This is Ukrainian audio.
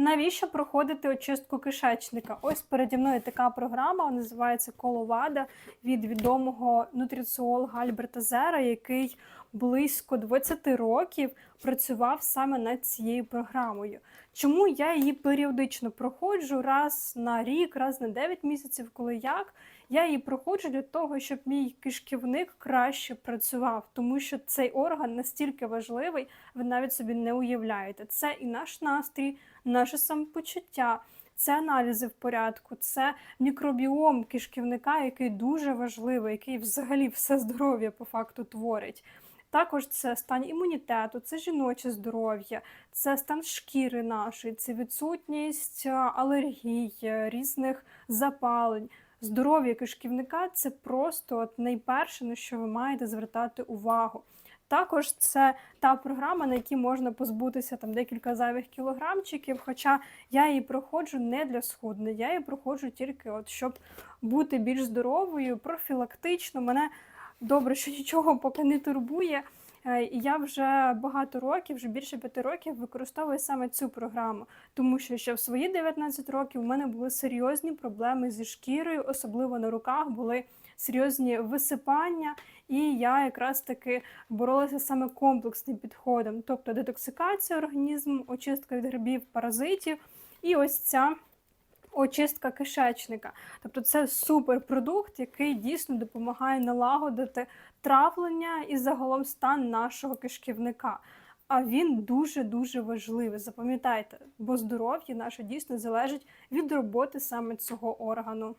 Навіщо проходити очистку кишечника? Ось переді мною така програма, називається Коловада від відомого нутриціолога Альберта Зера, який близько 20 років працював саме над цією програмою. Чому я її періодично проходжу раз на рік, раз на 9 місяців, коли як? Я її проходжу для того, щоб мій кишківник краще працював, тому що цей орган настільки важливий, ви навіть собі не уявляєте. Це і наш настрій, наше самопочуття, це аналізи в порядку, це мікробіом кишківника, який дуже важливий, який взагалі все здоров'я по факту творить. Також це стан імунітету, це жіноче здоров'я, це стан шкіри нашої, це відсутність а, алергій, е, різних запалень. Здоров'я кишківника це просто от найперше, на що ви маєте звертати увагу. Також це та програма, на якій можна позбутися там декілька зайвих кілограмчиків. Хоча я її проходжу не для схуднення, я її проходжу тільки, от щоб бути більш здоровою, профілактично. Мене добре, що нічого поки не турбує. Е, я вже багато років, вже більше п'яти років, використовую саме цю програму, тому що ще в свої 19 років у мене були серйозні проблеми зі шкірою, особливо на руках були серйозні висипання, і я якраз таки боролася саме комплексним підходом, тобто детоксикація організму, очистка від грибів, паразитів, і ось ця. Очистка кишечника, тобто це суперпродукт, який дійсно допомагає налагодити травлення і загалом стан нашого кишківника. А він дуже дуже важливий. Запам'ятайте, бо здоров'я наше дійсно залежить від роботи саме цього органу.